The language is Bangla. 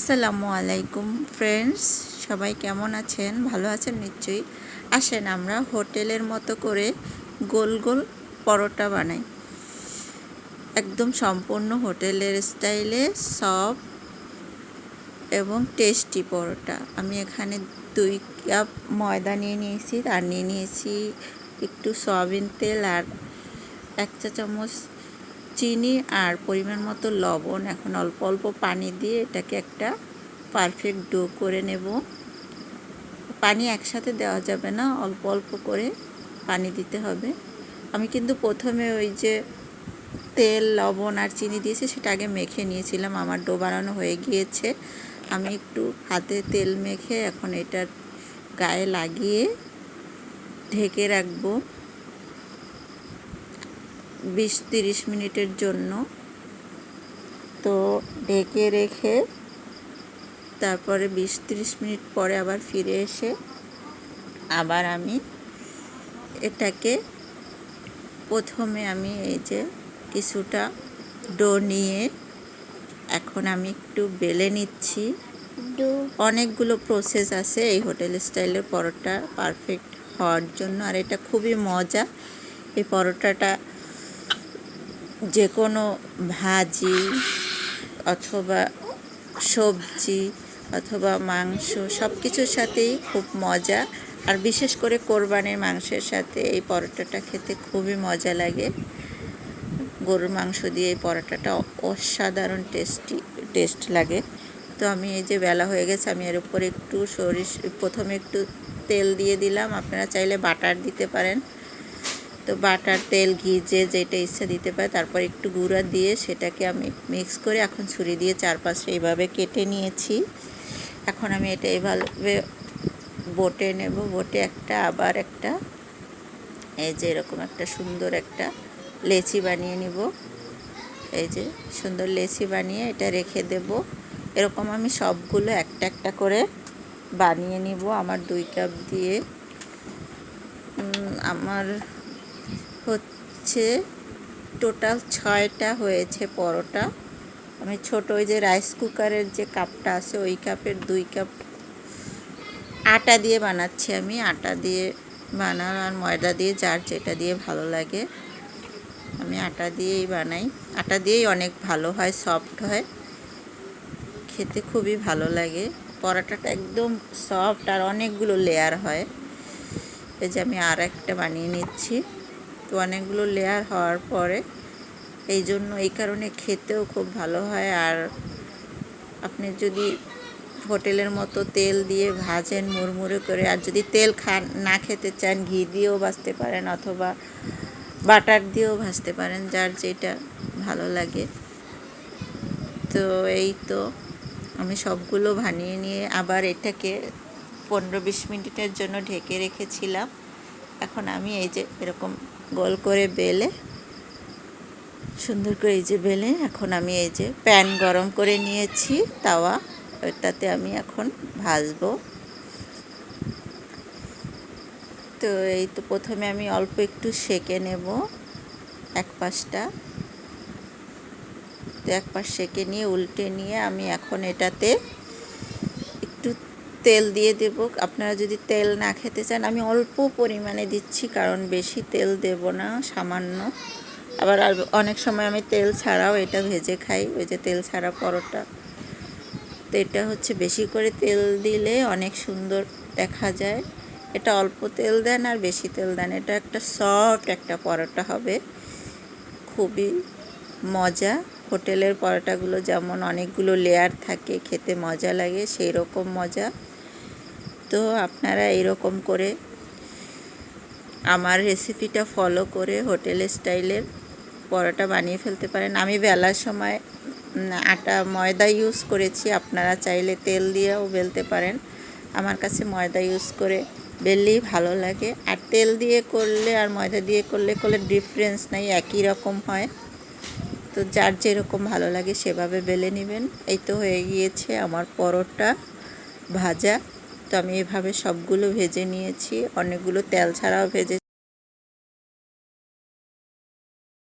আসসালামু আলাইকুম ফ্রেন্ডস সবাই কেমন আছেন? ভালো আছেন নিশ্চয়ই। আসেন আমরা হোটেলের মতো করে গোল গোল পরোটা বানাই। একদম সম্পূর্ণ হোটেলের স্টাইলে সব এবং টেস্টি পরোটা। আমি এখানে দুই কাপ ময়দা নিয়ে নিয়েছি, আর নিয়ে নিয়েছি একটু সয়াবিন তেল আর এক চা চামচ চিনি আর পরিমাণ মতো লবণ এখন অল্প অল্প পানি দিয়ে এটাকে একটা পারফেক্ট ডো করে নেব। পানি একসাথে দেওয়া যাবে না, অল্প অল্প করে পানি দিতে হবে। আমি কিন্তু প্রথমে ওই যে তেল, লবণ আর চিনি দিয়েছি, সেটা আগে মেখে নিয়েছিলাম। আমার ডো বানানো হয়ে গিয়েছে। আমি একটু হাতে তেল মেখে এখন এটার গায়ে লাগিয়ে ঢেকে রাখব। বিশ তিরিশ মিনিটের জন্য। তো ঢেকে রেখে তারপরে বিশ তিরিশ মিনিট পরে আবার ফিরে এসে আবার আমি এটাকে প্রথমে আমি এই যে কিছুটা ডো নিয়ে এখন আমি একটু বেলে নিচ্ছি। অনেকগুলো প্রসেস আছে এই হোটেল স্টাইলের পরোটা পারফেক্ট হওয়ার জন্য। আর এটা খুবই মজা এই পরোটাটা যে কোনো ভাজি অথবা সবজি অথবা মাংস সব কিছুর সাথেই খুব মজা। আর বিশেষ করে কোরবানির মাংসের সাথে এই পরোটাটা খেতে খুবই মজা লাগে। গরুর মাংস দিয়ে এই পরোটাটা অসাধারণ টেস্টি, টেস্ট লাগে। তো আমি এই যে বেলা হয়ে গেছে, আমি এর উপরে একটু সরিষ, প্রথমে একটু তেল দিয়ে দিলাম। আপনারা চাইলে বাটার দিতে পারেন। তো বাটার তেল, ঘি, যে যেটা ইচ্ছা দিতে পারে, তারপর একটু গুঁড়া দিয়ে সেটাকে আমি মিক্স করে এখন ছুরি দিয়ে চারপাশে এইভাবে কেটে নিয়েছি। এখন আমি এটা এভাবে বোটে নেব। বোটে একটা, আবার একটা, এই যে এরকম একটা সুন্দর একটা লেচি বানিয়ে নিব। এই যে সুন্দর লেচি বানিয়ে এটা রেখে দেব। এরকম আমি সবগুলো একটা একটা করে বানিয়ে নিব। আমার দুই কাপ দিয়ে। আমার হচ্ছে টোটাল ছয়টা হয়েছে পরোটা। আমি ছোট ওই যে রাইস কুকারের যে কাপটা আছে, ওই কাপের দুই কাপ আটা দিয়ে বানাচ্ছি আমি। আটা দিয়ে বানানো আর ময়দা দিয়ে, যার যেটা দিয়ে ভালো লাগে। আমি আটা দিয়েই বানাই। আটা দিয়েই অনেক ভালো হয় সফট হয়। খেতে খুবই ভালো লাগে। পরোটাটা একদম সফট আর অনেকগুলো লেয়ার হয়। এই যে আমি আর একটা বানিয়ে নিচ্ছি। তো অনেকগুলো লেয়ার হওয়ার পরে এই জন্য এই কারণে খেতেও খুব ভালো হয়। আর আপনি যদি হোটেলের মতো তেল দিয়ে ভাজেন, মুড়মুড়ে করে, আর যদি তেল খান, না খেতে চান, ঘি দিয়েও ভাজতে পারেন অথবা বাটার দিয়েও ভাজতে পারেন, যার যেটা ভালো লাগে। তো এই তো আমি সবগুলো বানিয়ে নিয়ে আবার এটাকে পনেরো বিশ মিনিটের জন্য ঢেকে রেখেছিলাম। এখন আমি এই যে এরকম গোল করে বেলে, সুন্দর করে এই যে বেলে, এখন আমি এই যে প্যান গরম করে নিয়েছি, তাওয়া ওইটাতে আমি এখন ভাজবো। তো এই তো প্রথমে আমি অল্প একটু সেকে নেব, এক পাশটা। তো এক পাশ সেকে নিয়ে উল্টে নিয়ে আমি এখন এটাতে তেল দিয়ে দেব। আপনারা যদি তেল না খেতে চান, আমি অল্প পরিমাণে দিচ্ছি, কারণ বেশি তেল দেব না, সামান্য। আবার আর অনেক সময় আমি তেল ছাড়াও এটা ভেজে খাই, ওই যে তেল ছাড়া পরোটা। তো এটা হচ্ছে বেশি করে তেল দিলে অনেক সুন্দর দেখা যায়। এটা অল্প তেল দেন আর বেশি তেল দেন। এটা একটা সফট একটা পরোটা হবে। খুবই মজা। হোটেলের পরোটাগুলো যেমন অনেকগুলো লেয়ার থাকে, খেতে মজা লাগে সেই রকম মজা। তো আপনারা এরকম করে আমার রেসিপিটা ফলো করে হোটেল স্টাইলের পরোটা বানিয়ে ফেলতে পারেন। আমি বেলার সময় আটা ময়দা ইউজ করেছি, আপনারা চাইলে তেল দিয়েও বেলতে পারেন। আমার কাছে ময়দা ইউজ করে বেললেই ভালো লাগে। আর তেল দিয়ে করলে আর ময়দা দিয়ে করলে করলে ডিফারেন্স নাই, একই রকম হয়। তো যার যেরকম ভালো লাগে সেভাবে বেলে নেবেন। এই তো হয়ে গিয়েছে আমার পরোটা ভাজা। তো আমি এভাবে সবগুলো ভেজে নিয়েছি। অনেকগুলো তেল ছাড়াও ভেজে